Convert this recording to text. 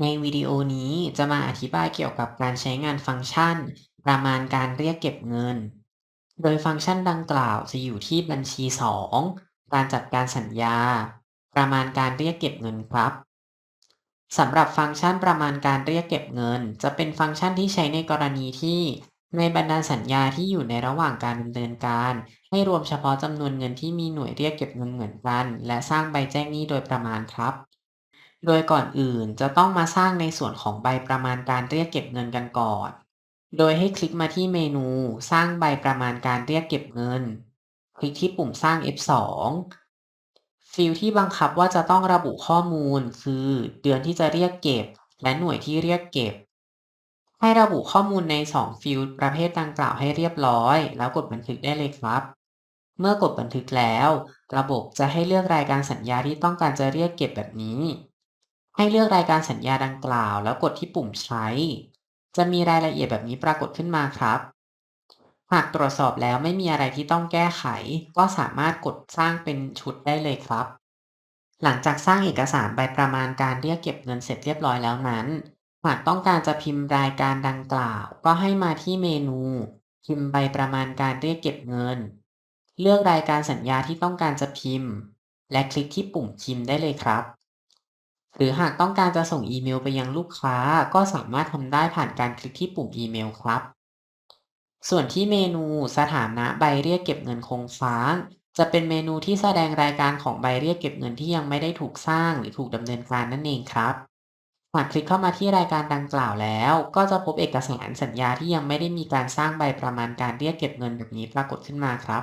ในวิดีโอนี้จะมาอธิบายเกี่ยวกับการใช้งานฟังก์ชัน ประมาณการเรียกเก็บเงิน โดยฟังก์ชันดังกล่าวจะอยู่ที่บัญชี 2 การจัดการสัญญา ประมาณการเรียกเก็บเงินครับสำหรับฟังก์ชันประมาณการเรียกเก็บเงิน จะเป็นฟังก์ชันที่ใช้ในกรณีที่ ในบรรดาสัญญาที่อยู่ในระหว่างการดำเนินการ ให้รวมเฉพาะจำนวนเงินที่มีหน่วยเรียกเก็บเงินเหมือนกัน และสร้างใบแจ้งหนี้โดยประมาณครับ โดยก่อนอื่นจะต้องมาสร้างในส่วนของใบประมาณการเรียกเก็บเงินกันก่อน โดยให้คลิกมาที่เมนูสร้างใบประมาณการเรียกเก็บเงิน คลิกที่ปุ่มสร้าง F2 ฟิลด์ที่บังคับว่าจะต้องระบุข้อมูล คือเดือนที่จะเรียกเก็บ และหน่วยที่เรียกเก็บ ให้ระบุข้อมูลใน 2 ฟิลด์ประเภทดังกล่าวให้เรียบร้อย แล้วกดบันทึกได้เลยครับ เมื่อกดบันทึกแล้ว ระบบจะให้เลือกรายการสัญญาที่ต้องการจะเรียกเก็บแบบนี้ ให้เลือกรายการสัญญาดังกล่าว แล้วกดที่ปุ่มใช้ จะมีรายละเอียดแบบนี้ปรากฏขึ้นมาครับ หากตรวจสอบแล้วไม่มีอะไรที่ต้องแก้ไข ก็สามารถกดสร้างเป็นชุดได้เลยครับ หลังจากสร้างเอกสารใบประมาณการเรียกเก็บเงินเสร็จเรียบร้อยแล้วนั้น หากต้องการจะพิมพ์รายการดังกล่าว ก็ให้มาที่เมนู พิมพ์ใบประมาณการเรียกเก็บเงิน เลือกรายการสัญญาที่ต้องการจะพิมพ์ และคลิกที่ปุ่มพิมพ์ได้เลยครับ หรือหากต้องการจะส่งอีเมลไปยังลูกค้าก็สามารถทำได้ผ่านการคลิกที่ปุ่มอีเมลครับ ส่วนที่เมนูสถานะใบเรียกเก็บเงินคงค้าง จะเป็นเมนูที่แสดงรายการของใบเรียกเก็บเงินที่ยังไม่ได้ถูกสร้างหรือถูกดำเนินการนั่นเองครับหากคลิกเข้ามาที่รายการดังกล่าวแล้ว ก็จะพบเอกสารสัญญาที่ยังไม่ได้มีการสร้างใบประมาณการเรียกเก็บเงินแบบนี้ปรากฏขึ้นมาครับ